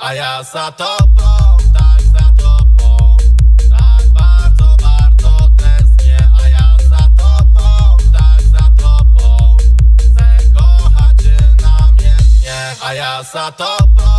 A ja za tobą, tak za tobą Tak bardzo, bardzo tęsknię. A ja za tobą, tak za tobą Chcę kochać cię namiętnie. A ja za tobą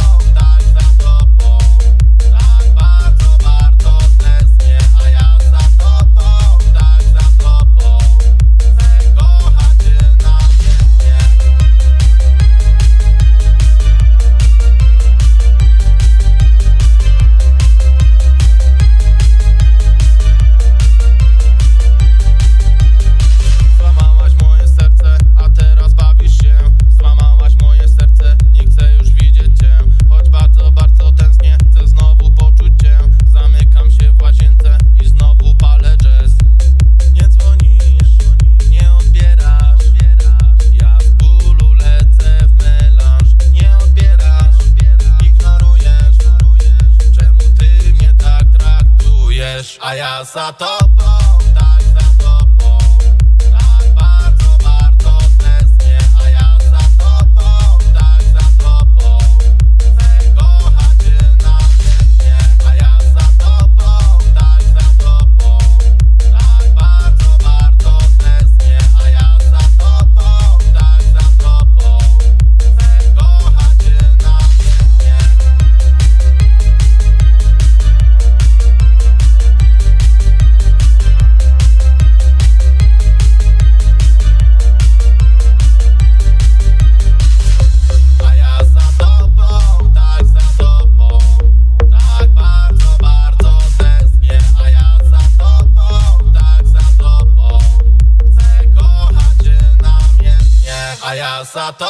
Ayasa topu A ja za to